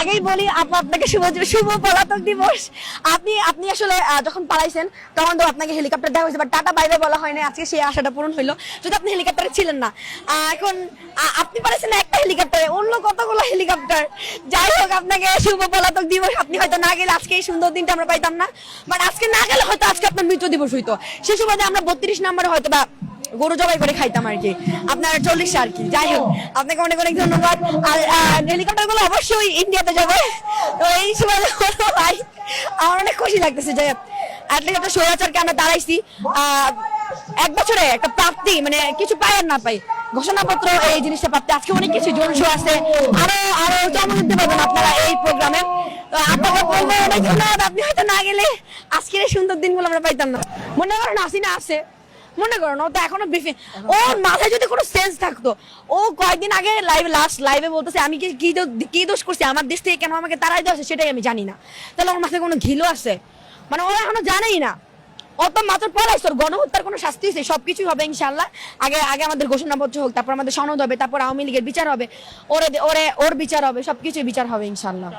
আগেই বলি, আপু আপনাকে শুভ শুভ পলাতক দিবস। আপনি আপনি আসলে যখন পালাইছেন, তখন তো আপনাকে হেলিকপ্টার দেওয়া হয়েছে বাট টাটা বাইরে বলা হয় না আজকে সেই আশাটা পূরণ হইল। যদি আপনি হেলিকপ্টারে ছিলেন না। এখন আপনি পালাইছেন একটা হেলিকপ্টারে অন্য কতগুলো হেলিকপ্টার যাই হোক, আপনাকে শুভ পলাতক দিবস। আপনি হয়তো না গেলে আজকে এই সুন্দর দিনটা আমরা পাইতাম না বাট আজকে না গেলে হয়তো আজকে আপনার মৃত্যু দিবস হইতো। সে সুবাদে আমরা বত্রিশ নম্বরে হয়তো বা গরু জবাই করে খাইতাম আর কি। আপনার চল্লিশ আর কি? যাই হোক, আপনাকে অনেক অনেক ধন্যবাদ। আর হেলিকপ্টারগুলো অবশ্যই ইন্ডিয়াতে যাবে। তো এই সময় ভাই, আমার অনেক খুশি লাগতেছে যে একটা স্বৈরাচারকে আমরা দাঁড়াইছি। এক বছরে একটা প্রাপ্তি মানে কিছু পাই আর না পাই। ঘোষণাপত্র, এই জিনিসটা আজকে অনেক কিছু শো আছে। আরও আরও জমা দিতে পারবেন আপনারা এই প্রোগ্রামে। আপনাকে আপনি হয়তো না গেলে আজকের সুন্দর দিনগুলো আমরা পাইতাম না। মনে করেন হাসিনা আছে। মনে করো না, ও তো এখনও ব্রিফিং ওর মাথায় যদি কোনো সেন্স থাকতো, ও কয়েকদিন আগে লাইভে লাস্ট লাইভে বলতেছে, আমি কি কি দোষ করছি? আমার দেশ থেকে কেন আমাকে তারাই দেওয়া সেটাই আমি জানি না। তাহলে ওর মাথায় কোনো ঘিলো আছে? মানে ও এখনও জানেই না। অত মাত্র পড়াইছে ওর গণহত্যার কোনো শাস্তি হয়েছে? সবকিছুই হবে ইনশাল্লাহ আগে আগে আমাদের ঘোষণাপত্র হোক, তারপর আমাদের সনদ হবে, তারপর আওয়ামী লীগের বিচার হবে, ওরে ওরে, ওর বিচার হবে, সবকিছুই বিচার হবে ইনশাল্লাহ